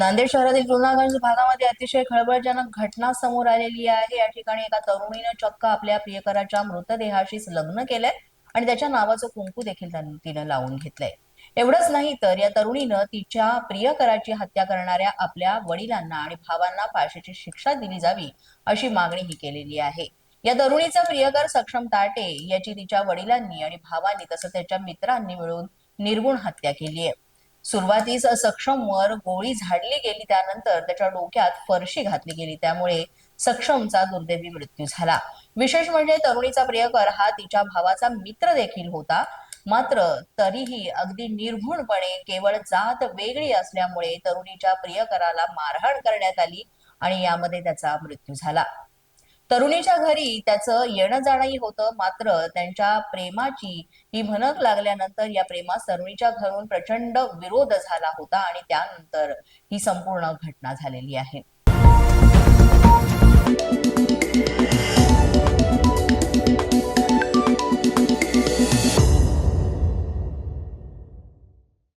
नांदेड शहरातील जुनागंज भागामध्ये अतिशय खळबळजनक घटना समोर आलेली आहे. या ठिकाणी एका तरुणीनं चक्क आपल्या प्रियकराच्या मृतदेहाशीच लग्न केलंय आणि त्याच्या नावाचं कुंकू देखील तिनं लावून घेतलंय. एवढंच नाही तर या तरुणीनं तिच्या प्रियकराची हत्या करणाऱ्या आपल्या वडिलांना आणि भावांना फाशीची शिक्षा दिली जावी अशी मागणीही केलेली आहे. या तरुणीचा प्रियकर सक्षम ताटे याची तिच्या वडिलांनी आणि भावांनी तसंच त्याच्या मित्रांनी मिळून निर्गुण हत्या केली आहे सुरुवातीस सक्षमवर गोळी झाडली गेली त्यानंतर त्याच्या डोक्यात फरशी घातली गेली त्यामुळे सक्षमचा दुर्दैवी मृत्यू झाला. विशेष म्हणजे तरुणीचा प्रियकर हा तिच्या भावाचा मित्र देखील होता. मात्र तरीही अगदी निर्घुणपणे केवळ जात वेगळी असल्यामुळे तरुणीच्या प्रियकराला मारहाण करण्यात आली आणि यामध्ये त्याचा मृत्यू झाला. तरुणीच्या घरी त्याचं येणं जाणंही होतं. मात्र त्यांच्या प्रेमाची ही भनक लागल्यानंतर या प्रेमास तरुणीच्या घरून प्रचंड विरोध झाला होता आणि त्यानंतर ही संपूर्ण घटना झालेली आहे.